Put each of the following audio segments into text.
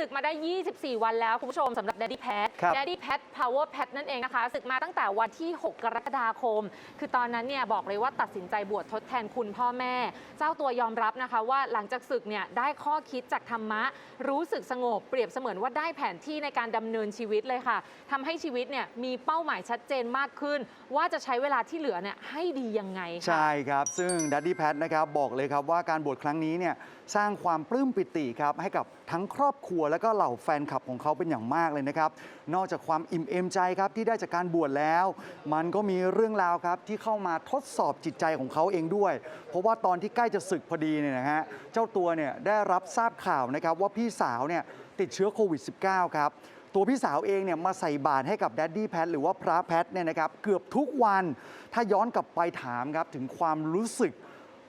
ศึกมาได้ 24 วันแล้ว คุณผู้ชมสำหรับ Daddy Pat ครับ Daddy Pat Power Pat นั่นเองนะคะ ศึกมาตั้งแต่วันที่ 6 กรกฎาคม คือตอนนั้นเนี่ยบอกเลยว่าตัดสินใจบวชทดแทนคุณพ่อแม่ เจ้าตัวยอมรับนะคะว่าหลังจากศึกเนี่ยได้ข้อคิดจากธรรมะ รู้สึกสงบเปรียบเสมือนว่าได้แผนที่ในการดำเนินชีวิตเลยค่ะทำให้ชีวิตเนี่ยมีเป้าหมายชัดเจนมากขึ้น ว่าจะใช้เวลาที่เหลือเนี่ยให้ดียังไงค่ะ ใช่ครับ ซึ่งดัดดี้แพทนะครับบอกเลยครับว่าการบวชครั้งนี้เนี่ยสร้างความปลื้มปิติครับให้กับทั้งครอบครัวและก็เหล่าแฟนคลับของเขาเป็นอย่างมากเลยนะครับ นอกจากความอิ่มเอมใจครับที่ได้จากการบวชแล้ว มันก็มีเรื่องราวครับที่เข้ามาทดสอบจิตใจของเขาเองด้วย เพราะว่าตอนที่ใกล้จะศึกพอดีเนี่ยนะฮะเจ้าตัวเนี่ยได้รับทราบข่าวนะครับว่าพี่สาวเนี่ยติดเชื้อโควิด -19 ครับตัวพี่สาวเองเนี่ยมาใส่บาตรให้กับแดดดี้แพทหรือว่าพระแพทเนี่ยนะครับเกือบทุกวันถ้าย้อนกลับไปถามครับถึงความรู้สึก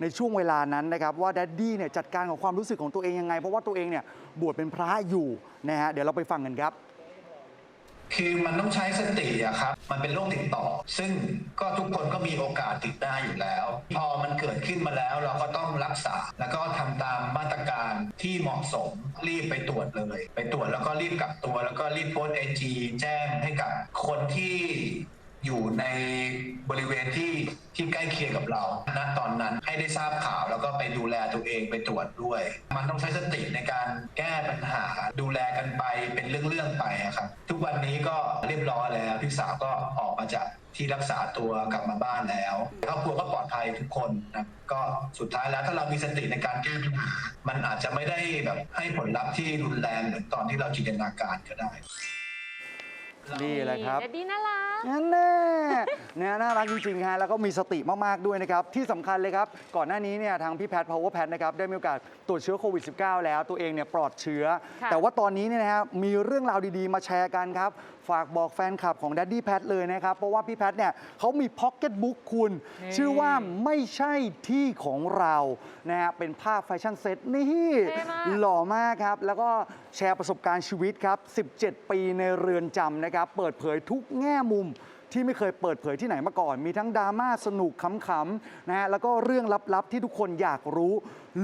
ในช่วงเวลานั้นนะครับว่าแดดดี้เนี่ยจัดการกับความรู้สึกของตัวเองยังไง เพราะว่าตัวเองเนี่ยบวชเป็นพระอยู่นะฮะเดี๋ยวเราไปฟังกันครับ คือมันต้องใช้สติอะครับ มันเป็นโรคติดต่อ ซึ่งก็ทุกคนก็มีโอกาสติดได้อยู่แล้ว พอมันเกิดขึ้นมาแล้วเราก็ต้องรักษา แล้วก็ทำตามมาตรการที่เหมาะสม รีบไปตรวจเลย ไปตรวจแล้วก็รีบกักตัว แล้วก็รีบโพสไอจีแจ้งให้กับคนที่ อยู่ในบริเวณที่ที่ใกล้เคียงกับเราณตอนนั้นให้ได้ทราบข่าวแล้วก็ไปดูแลตัวเองไปตรวจด้วย มันต้องใช้สติในการแก้ปัญหาดูแลกันไปเป็นเรื่องๆไปอะครับทุกวันนี้ก็เรียบร้อยแล้วพี่สาวก็ออกมาจากที่รักษาตัวกลับมาบ้านแล้วครอบครัวก็ปลอดภัยทุกคนนะก็สุดท้ายแล้วถ้าเรามีสติในการแก้ปัญหามันอาจจะไม่ได้แบบให้ผลลัพธ์ที่รุนแรงเหมือนตอนที่เราจินตนาการก็ได้ นี่แหละครับแดดดี้น่ารัก นั่นแน่เนี่ยน่ารักจริงๆฮะแล้วก็มีสติมากๆด้วยนะครับ ที่สำคัญเลยครับ ก่อนหน้านี้เนี่ยทางพี่แพท power pat นะครับได้มีโอกาสตรวจเชื้อโควิด -19 แล้วตัวเองเนี่ยปลอดเชื้อ ค่ะ แต่ว่าตอนนี้เนี่ยนะฮะมีเรื่องราวดีๆ มาแชร์กันครับฝากบอกแฟนคลับของ Daddy Pat เลยนะครับ เพราะว่าพี่แพทเนี่ยเขามีพ็อกเก็ตบุ๊กคุณนี่ชื่อว่าไม่ใช่ที่ของเรานะฮะเป็นภาพแฟชั่นเซ็ตนี่เท่มาก หล่อมากครับ แล้วก็แชร์ประสบการณ์ชีวิตครับ 17 ปีในเรือนจำนะครับ เปิดเผยทุกแง่มุม ที่ไม่เคยเปิดเผยที่ไหนมาก่อน มีทั้งดราม่าสนุกขำๆนะฮะแล้วก็เรื่องลับๆที่ทุกคนอยากรู้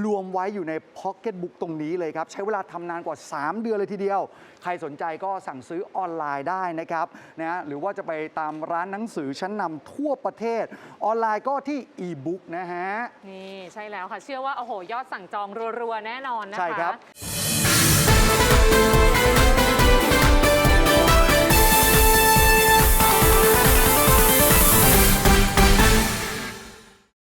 รวมไว้อยู่ในพ็อกเก็ตบุ๊กตรงนี้เลยครับ ใช้เวลาทำนานกว่า 3 เดือนเลยทีเดียว ใครสนใจก็สั่งซื้อออนไลน์ได้นะครับนะฮะหรือว่าจะไปตามร้านหนังสือชั้นนำทั่วประเทศ ออนไลน์ก็ที่อีบุ๊กนะฮะ นี่ใช่แล้วค่ะ เชื่อว่า โอ้โห ยอดสั่งจองรัว ๆ แน่นอนนะคะ ใช่ครับ